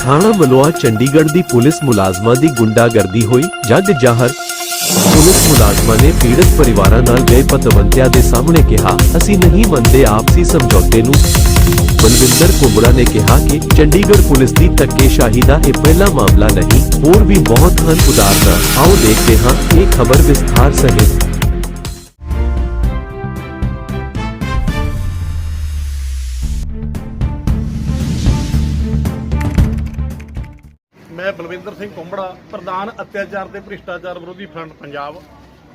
ਥਾਣਾ ਮਲੋਆ ਚੰਡੀਗੜ੍ਹ ਦੀ ਪੁਲਿਸ ਮੁਲਾਜ਼ਮਾਂ ਦੀ ਗੁੰਡਾਗਰਦੀ ਹੋਈ। ਜੱਗ ਜ਼ਾਹਰ, ਪੁਲਿਸ ਮੁਲਾਜ਼ਮਾਂ ਨੇ ਪੀੜਤ ਪਰਿਵਾਰਾਂ ਨਾਲ ਗਏ ਪਤਵੰਤਿਆਂ ਦੇ ਸਾਹਮਣੇ ਕਿਹਾ, ਅਸੀਂ ਨਹੀਂ ਮੰਨਦੇ ਆਪਸੀ ਸਮਝੌਤੇ ਨੂੰ। ਬਲਵਿੰਦਰ ਕੁੰਬੜਾ ਨੇ ਕਿਹਾ ਕਿ ਚੰਡੀਗੜ੍ਹ ਪੁਲਿਸ ਦੀ ਧੱਕੇਸ਼ਾਹੀ ਦਾ ਇਹ ਪਹਿਲਾ ਮਾਮਲਾ ਨਹੀਂ, ਹੋਰ ਵੀ ਬਹੁਤ ਹਨ ਉਦਾਹਰਨਾਂ। ਆਓ ਦੇਖਦੇ ਹਾਂ ਇਹ ਖਬਰ ਵਿਸਥਾਰ ਸਹਿਤ। ਮੈਂ ਬਲਵਿੰਦਰ ਸਿੰਘ ਕੁੰਬੜਾ, ਪ੍ਰਧਾਨ ਅਤਿਆਚਾਰ ਤੇ ਭ੍ਰਿਸ਼ਟਾਚਾਰ ਵਿਰੋਧੀ ਫਰੰਟ ਪੰਜਾਬ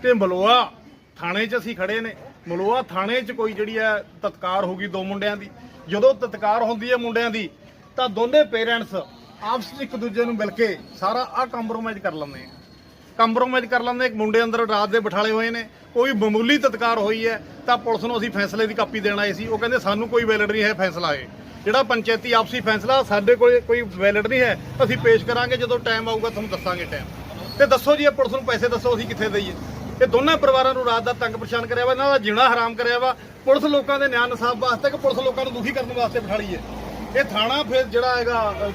ਤੇ ਮਲੋਆ ਥਾਣੇ 'ਚ ਅਸੀਂ ਖੜੇ ਨੇ। ਮਲੋਆ ਥਾਣੇ 'ਚ ਕੋਈ ਜਿਹੜੀ ਹੈ ਤਤਕਾਰ ਹੋ ਗਈ ਦੋ ਮੁੰਡਿਆਂ ਦੀ। ਜਦੋਂ ਤਤਕਾਰ ਹੁੰਦੀ ਹੈ ਮੁੰਡਿਆਂ ਦੀ, ਤਾਂ ਦੋਨੇ ਪੇਰੈਂਟਸ ਆਪਸ 'ਚ ਇੱਕ ਦੂਜੇ ਨੂੰ ਮਿਲ ਕੇ ਸਾਰਾ ਆ ਕੰਪਰੋਮਾਈਜ਼ ਕਰ ਲੈਂਦੇ ਆ। ਕੰਪਰੋਮਾਈਜ਼ ਕਰ ਲੈਂਦੇ ਇੱਕ ਮੁੰਡੇ ਅੰਦਰ ਰਾਤ ਦੇ ਬਿਠਾਲੇ ਹੋਏ ਨੇ, ਕੋਈ ਮਾਮੂਲੀ ਤਤਕਾਰ ਹੋਈ ਹੈ, ਤਾਂ ਪੁਲਿਸ ਨੂੰ ਅਸੀਂ ਫੈਸਲੇ ਦੀ ਕਾਪੀ ਦੇਣ ਆਏ ਸੀ। ਉਹ ਕਹਿੰਦੇ, ਸਾਨੂੰ ਕੋਈ ਵੈਲਿਡ ਨਹੀਂ ਹੈ ਫੈਸਲਾ ਇਹ। ਜਿਹੜਾ ਪੰਚਾਇਤੀ ਆਪਸੀ ਫੈਸਲਾ ਸਾਡੇ ਕੋਲ ਕੋਈ ਵੈਲਿਡ ਨਹੀਂ ਹੈ, ਅਸੀਂ ਪੇਸ਼ ਕਰਾਂਗੇ, ਜਦੋਂ ਟਾਈਮ ਆਊਗਾ ਤੁਹਾਨੂੰ ਦੱਸਾਂਗੇ ਟਾਈਮ ਤੇ ਦੱਸੋ ਜੀ, ਇਹ ਪੁਲਿਸ ਨੂੰ ਪੈਸੇ ਦੱਸੋ, ਅਸੀਂ ਕਿੱਥੇ ਦਈਏ? ਇਹ ਦੋਨਾਂ ਪਰਿਵਾਰਾਂ ਨੂੰ ਰਾਤ ਦਾ ਤੰਗ ਪਰੇਸ਼ਾਨ ਕਰਿਆ ਵਾ, ਇਹਨਾਂ ਦਾ ਜੀਣਾ ਹਰਾਮ ਕਰਿਆ ਵਾ। ਪੁਲਿਸ ਲੋਕਾਂ ਦੇ ਨਿਆਂ ਇਨਸਾਫ ਵਾਸਤੇ ਕਿ ਪੁਲਿਸ ਲੋਕਾਂ ਨੂੰ ਦੁਖੀ ਕਰਨ ਵਾਸਤੇ ਬਿਠਾਲੀ ਹੈ। ਇਹ ਥਾਣਾ ਫਿਰ ਜਿਹੜਾ ਹੈਗਾ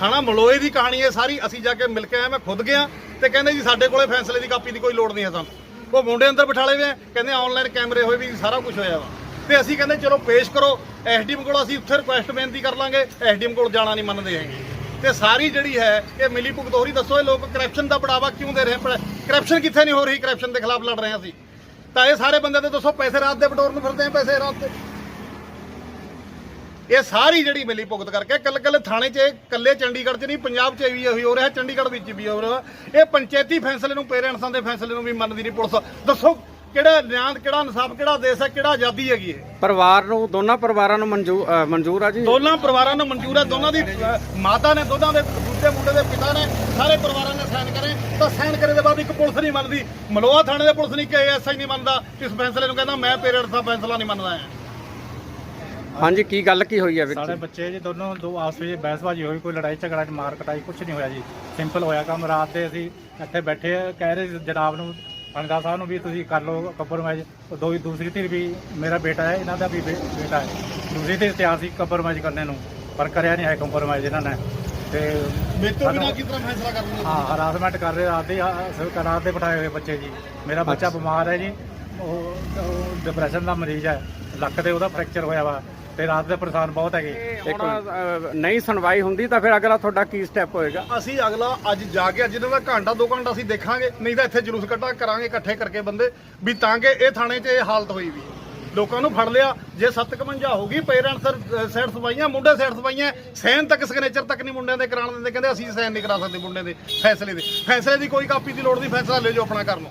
ਥਾਣਾ ਮਲੋਏ ਦੀ ਕਹਾਣੀ ਹੈ ਸਾਰੀ। ਅਸੀਂ ਜਾ ਕੇ ਮਿਲ ਕੇ ਆਏ, ਮੈਂ ਖੁਦ ਗਿਆ ਤੇ ਕਹਿੰਦੇ ਜੀ, ਸਾਡੇ ਕੋਲੇ ਫੈਸਲੇ ਦੀ ਕਾਪੀ ਦੀ ਕੋਈ ਲੋੜ ਨਹੀਂ ਹੈ ਸਾਨੂੰ। ਉਹ ਮੁੰਡੇ ਅੰਦਰ ਬਿਠਾਲੇ ਹੋਏ ਆ, ਕਹਿੰਦੇ ਆਨਲਾਈਨ ਕੈਮਰੇ ਹੋਏ ਵੀ ਸਾਰਾ ਕੁਝ ਹੋਇਆ ਵਾ। ਤੇ ਅਸੀਂ ਕਹਿੰਦੇ, ਚਲੋ ਪੇਸ਼ ਕਰੋ। ਐਸਡੀਐਮ ਕੋਲ ਅਸੀਂ ਉੱਥੇ ਰਿਕੁਐਸਟ ਬੇਨਤੀ ਕਰ ਲਾਂਗੇ, ਐਸਡੀਐਮ ਕੋਲ ਜਾਣਾ ਨਹੀਂ ਮੰਨਦੇ ਹੈਗੇ। ਤੇ ਸਾਰੀ ਜਿਹੜੀ ਹੈ, ਇਹ ਮਿਲੀ ਭੁਗਤ ਹੋ ਰਹੀ ਦੱਸੋ ਇਹ ਲੋਕ ਕਰਪਸ਼ਨ ਦਾ ਬੜਾਵਾ ਕਿਉਂ ਦੇ ਰਹੇ ਕਰਪਸ਼ਨ ਕਿੱਥੇ ਨਹੀਂ ਹੋ ਰਹੀ? ਕਰਪਸ਼ਨ ਦੇ ਖਿਲਾਫ ਲੜ ਰਹੇ ਹਾਂ ਅਸੀਂ। ਤਾਂ ਇਹ ਸਾਰੇ ਬੰਦੇ ਤੇ ਦੱਸੋ, ਪੈਸੇ ਰਾਤ ਦੇ ਬਟੋਰ ਨੂੰ ਫਿਰਦੇ ਆ ਪੈਸੇ ਰਾਤ ਦੇ। ਇਹ ਸਾਰੀ ਜਿਹੜੀ ਮਿਲੀ ਭੁਗਤ ਕਰਕੇ ਕੱਲ ਕੱਲ ਥਾਣੇ 'ਚ ਇਹ ਕੱਲੇ ਚੰਡੀਗੜ੍ਹ 'ਚ ਨਹੀਂ, ਪੰਜਾਬ 'ਚ ਵੀ ਇਹੀ ਹੋ ਰਿਹਾ, ਚੰਡੀਗੜ੍ਹ ਵਿੱਚ ਵੀ ਹੋ ਰਿਹਾ। ਇਹ ਪੰਚਾਇਤੀ ਫੈਸਲੇ ਨੂੰ, ਪੇਰੈਂਟਸਾਂ ਦੇ ਫੈਸਲੇ ਨੂੰ ਵੀ ਮੰਨਦੀ ਨਹੀਂ ਪੁਲਿਸ। ਦੱਸੋ ਕਿਹੜਾ ਨਿਆਂ ਕਿਹੜਾ ਇਨਸਾਫ ਕਿਹੜਾ ਦੇਸ਼ ਹੈ ਕਿਹੜਾ ਆਜ਼ਾਦੀ ਹੈਗੀ ਇਹ? ਪਰਿਵਾਰ ਨੂੰ ਦੋਨਾਂ ਪਰਿਵਾਰਾਂ ਨੂੰ ਮਨਜ਼ੂਰ ਆ ਜੀ। ਦੋਨਾਂ ਪਰਿਵਾਰਾਂ ਨੂੰ ਮਨਜ਼ੂਰ ਹੈ ਦੋਨਾਂ ਦੀ ਮਾਤਾ ਨੇ ਦੋਨਾਂ ਦੇ ਦੂਜੇ ਮੁੰਡੇ ਦੇ ਪਿਤਾ ਨੇ ਸਾਰੇ ਪਰਿਵਾਰਾਂ ਨੇ ਸਾਈਨ ਕਰੇ। ਤਾਂ ਸਾਈਨ ਕਰੇ ਦੇ ਬਾਅਦ ਇੱਕ ਪੁਲਿਸ ਨਹੀਂ ਮੰਨਦੀ। ਮਲੋਆ ਥਾਣੇ ਦੇ ਪੁਲਿਸ ਨਹੀਂ ਕਿ ਐਸਆਈ ਨਹੀਂ ਮੰਨਦਾ। ਇਸ ਫੈਸਲੇ ਨੂੰ ਕਹਿੰਦਾ ਮੈਂ ਪੇਰੈਂਟਸ ਦਾ ਫੈਸਲਾ ਨਹੀਂ ਮੰਨਦਾ ਹਾਂ ਹਾਂਜੀ ਕੀ ਗੱਲ ਕੀ ਹੋਈ ਹੈ ਸਾਡੇ ਵਿੱਚ ਬੱਚੇ ਜੀ ਦੋਨੋਂ ਦੋ ਆਪਸ ਵਿੱਚ ਬਹਿਸਬਾਜ਼ੀ ਹੋਈ ਕੋਈ ਲੜਾਈ ਝਗੜਾ ਚ ਮਾਰ ਕਟਾਈ ਕੁਝ ਨਹੀਂ ਹੋਇਆ ਜੀ। ਸਿੰਪਲ ਹੋਇਆ ਕੰਮ ਰਾਤ ਦੇ ਅਸੀਂ ਇੱਥੇ ਬੈਠੇ ਕਹਿ ਰਹੇ ਸੀ ਜਨਾਬ ਨੂੰ ਥਾਣੇਦਾਰ ਸਾਹਿਬ ਨੂੰ ਵੀ ਤੁਸੀਂ ਕਰ ਲਓ ਕੰਪਰੋਮਾਈਜ਼ ਦੋ ਦੂਸਰੀ ਧਿਰ ਵੀ ਮੇਰਾ ਬੇਟਾ ਹੈ ਇਹਨਾਂ ਦਾ ਵੀ ਬੇ- ਬੇਟਾ ਹੈ। ਦੂਸਰੀ ਧਿਰ ਤਿਆਰ ਸੀ ਕੰਪਰੋਮਾਈਜ਼ ਕਰਨੇ ਨੂੰ ਪਰ ਕਰਿਆ ਨਹੀਂ ਹੈ ਕੰਪਰੋਮਾਈਜ਼ ਇਹਨਾਂ ਨੇ। ਤੇ ਮੇਰੇ ਤੋਂ ਬਿਨਾਂ ਕਿਸ ਤਰ੍ਹਾਂ ਫੈਸਲਾ ਕਰ ਲੂੰਗਾ ਹਾਂ ਹਰਾਸਮੈਂਟ ਕਰ ਰਹੇ ਰਾਤ ਦੇ ਆ- ਰਾਤ ਦੇ ਬਿਠਾਏ ਹੋਏ ਬੱਚੇ ਜੀ। ਮੇਰਾ ਬੱਚਾ ਬਿਮਾਰ ਹੈ ਜੀ। ਉਹ ਡਿਪਰੈਸ਼ਨ ਦਾ ਮਰੀਜ਼ ਹੈ। ਲੱਕ ਤੇ ਉਹਦਾ ਫ੍ਰੈਕਚਰ ਹੋਇਆ ਵਾ। ਤੇ ਰਾਤ ਦੇ ਪਰੇਸ਼ਾਨ ਬਹੁਤ ਹੈਗੇ। ਅ, ਨਹੀਂ ਸੁਣਵਾਈ ਹੁੰਦੀ ਤਾਂ ਫਿਰ ਅਗਲਾ ਤੁਹਾਡਾ ਕੀ ਸਟੈਪ ਹੋਏਗਾ? ਅਸੀਂ ਅਗਲਾ ਅੱਜ ਜਾ ਕੇ ਅੱਜ ਇਹਨਾਂ ਦਾ ਘੰਟਾ ਦੋ ਘੰਟਾ ਅਸੀਂ ਦੇਖਾਂਗੇ ਨਹੀਂ ਤਾਂ ਇੱਥੇ ਜਲੂਸ ਕੱਢਾ ਕਰਾਂਗੇ ਇਕੱਠੇ ਕਰਕੇ ਬੰਦੇ ਵੀ ਤਾਂ ਕਿ ਇਹ ਥਾਣੇ 'ਚ ਇਹ ਹਾਲਤ ਹੋਈ ਵੀ। ਲੋਕਾਂ ਨੂੰ ਫੜ ਲਿਆ ਜੇ 751 ਹੋ ਗਈ ਪੇਰੈਂਟਸ ਸਾਈਡ ਸਵਾਈਆਂ ਮੁੰਡੇ ਸਾਈਡ ਸਵਾਈਆਂ ਸੈਨ ਤੱਕ ਸਿਗਨੇਚਰ ਤੱਕ ਨਹੀਂ ਮੁੰਡਿਆਂ ਦੇ ਕਰਾਉਣ ਦਿੰਦੇ ਕਹਿੰਦੇ ਅਸੀਂ ਸਾਈਨ ਨਹੀਂ ਕਰਾ ਸਕਦੇ ਮੁੰਡਿਆਂ ਦੇ ਫੈਸਲੇ ਦੇ। ਫੈਸਲੇ ਦੀ ਕੋਈ ਕਾਪੀ ਦੀ ਲੋੜ ਨਹੀਂ ਫੈਸਲਾ ਲੈ ਜਾਓ ਆਪਣਾ ਕਰ ਲਓ